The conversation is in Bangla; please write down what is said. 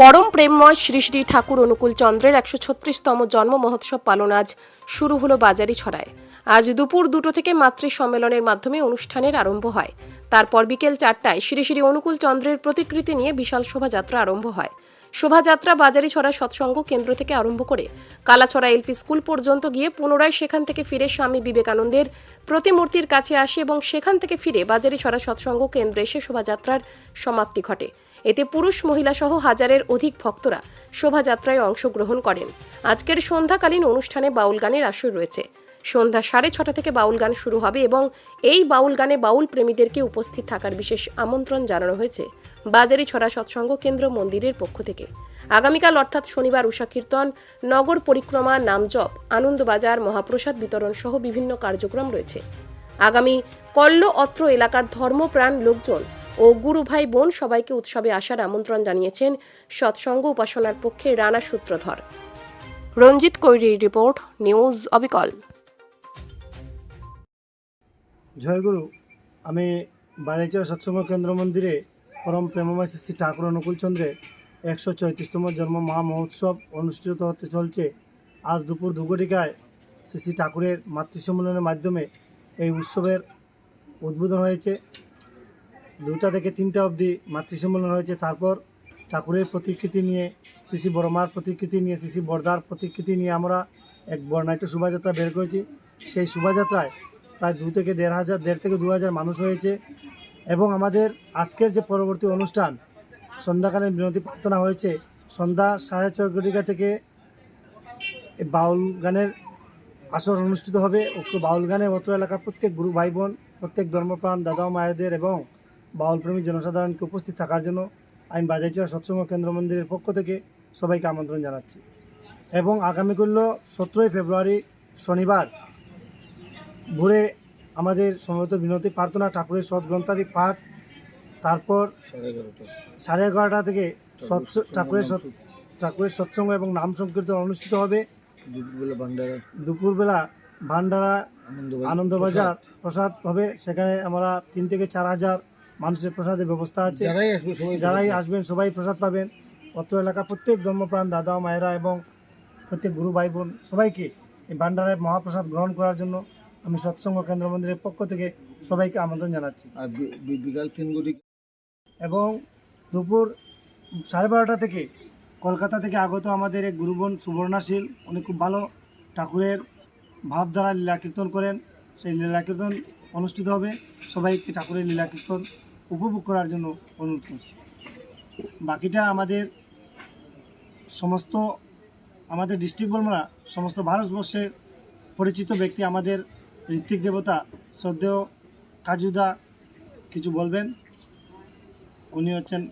পরম প্রেমময় শ্রী শ্রী ঠাকুর অনুকূল চন্দ্রের একশো ছত্রিশতম জন্ম মহোৎসব পালন আজ শুরু হলো বাজারি ছড়ায়। আজ দুপুর দুটো থেকে মাতৃ সম্মেলনের মাধ্যমে অনুষ্ঠানের আরম্ভ হয়। তারপর বিকেল চারটায় শ্রী শ্রী অনুকূল চন্দ্রের প্রতিকৃতি নিয়ে বিশাল শোভাযাত্রা আরম্ভ হয়। শোভাযাত্রা বাজারি ছড়া সৎসঙ্গ কেন্দ্র থেকে আরম্ভ করে কালাছড়া এলপি স্কুল পর্যন্ত গিয়ে পুনরায় সেখান থেকে ফিরে স্বামী বিবেকানন্দের প্রতিমূর্তির কাছে আসে এবং সেখান থেকে ফিরে বাজারি ছড়া সৎসঙ্গ কেন্দ্রে এসে শোভাযাত্রার সমাপ্তি ঘটে। এতে পুরুষ মহিলা সহ হাজারের অধিক ভক্তরা শোভাযাত্রায় অংশগ্রহণ করেন। আজকের সন্ধ্যাকালীন অনুষ্ঠানে বাউল গানের আসর রয়েছে। সন্ধ্যা সাড়ে ছটা থেকে বাউল গান শুরু হবে এবং এই বাউল গানে বাউল প্রেমীদেরকে উপস্থিত থাকার বিশেষ আমন্ত্রণ জানানো হয়েছে বাজারি ছড়া সৎসঙ্গ কেন্দ্র মন্দিরের পক্ষ থেকে। আগামীকাল অর্থাৎ শনিবার উষা কীর্তন, নগর পরিক্রমা নামজপ আনন্দবাজার মহাপ্রসাদ বিতরণ সহ বিভিন্ন কার্যক্রম রয়েছে। আগামী কল্ল অত্র এলাকার ধর্মপ্রাণ লোকজন ও গুরু ভাই বোন সবাইকে উৎসবে আসার আমন্ত্রণ জানিয়েছেন সৎসঙ্গ উপাসনার পক্ষে রানা সূত্রধর। রঞ্জিত কৈরির রিপোর্ট, নিউজ অবিকল। জয়গুরু, আমি বাজাইচর সৎসঙ্গ কেন্দ্র মন্দিরে পরম প্রেমময় শ্রী ঠাকুর অনুকূলচন্দ্রের একশো চৌত্রিশতম জন্ম মহা মহোৎসব অনুষ্ঠিত হতে চলছে। আজ দুপুর দুঘটিকায় শ্রী শ্রী ঠাকুরের মাতৃ সম্মেলনের মাধ্যমে এই উৎসবের উদ্বোধন হয়েছে। দুটা থেকে তিনটা অবধি মাতৃ সম্মেলন হয়েছে। তারপর ঠাকুরের প্রতিকৃতি নিয়ে, শ্রী বড়মার প্রতিকৃতি নিয়ে, শ্রী বর্দার প্রতিকৃতি নিয়ে আমরা এক বর্ণাঢ্য শোভাযাত্রা বের করেছি। সেই শোভাযাত্রায় প্রায় দু থেকে দেড় হাজার, দেড় থেকে দু হাজার মানুষ হয়েছে এবং আমাদের আজকের যে পরবর্তী অনুষ্ঠান সন্ধ্যাকালীন বিনতি প্রার্থনা হয়েছে। সন্ধ্যা সাড়ে ছয় ঘটিকা থেকে বাউল গানের আসর অনুষ্ঠিত হবে। উক্ত বাউল গানে অত্র এলাকার প্রত্যেক গুরু ভাই বোন, প্রত্যেক ধর্মপ্রাণ দাদা মায়েদের এবং বাউল প্রেমী জনসাধারণকে উপস্থিত থাকার জন্য আমি বাজাইচর সৎসঙ্গ কেন্দ্র মন্দিরের পক্ষ থেকে সবাইকে আমন্ত্রণ জানাচ্ছি। এবং আগামী করল সতেরোই ফেব্রুয়ারি শনিবার ভোরে আমাদের সম্ভবত বিনতি প্রার্থনা ঠাকুরের সৎ গ্রন্থাদি পাঠ তারপর সাড়ে এগারোটা থেকে ঠাকুরের সৎ ঠাকুরের সৎসঙ্গ এবং নাম সংকীর্তন অনুষ্ঠিত হবে। দুপুরবেলা ভান্ডারা। আনন্দবাজার প্রসাদ হবে। সেখানে আমরা তিন থেকে চার হাজার মানুষের প্রসাদের ব্যবস্থা আছে। যারাই আসবে সবাই যারাই আসবেন সবাই প্রসাদ পাবেন। অত্র এলাকার প্রত্যেক ধর্মপ্রাণ দাদা মায়েরা এবং প্রত্যেক গুরু ভাই বোন সবাইকে এই ভান্ডারের মহাপ্রসাদ গ্রহণ করার জন্য আমি সৎসঙ্গ কেন্দ্র মন্দিরের পক্ষ থেকে সবাইকে আমন্ত্রণ জানাচ্ছি। আর বিকাল তিন এবং দুপুর সাড়ে বারোটা থেকে কলকাতা থেকে আগত আমাদের এক গুরুবন সুবর্ণাশীল উনি খুব ভালো ঠাকুরের ভাবধারা লীলা কীর্তন করেন। সেই লীলা কীর্তন অনুষ্ঠিত হবে। সবাইকে ঠাকুরের লীলা কীর্তন উপভোগ করার জন্য অনুরোধ করছি। বাকিটা আমাদের সমস্ত, আমাদের ডিস্ট্রিক্ট বর্মরা, সমস্ত ভারতবর্ষের পরিচিত ব্যক্তি, আমাদের ঋত্বিক দেবতা, শ্রদ্ধেয় কাজুদা কিছু বলবেন? উনি হচ্ছেন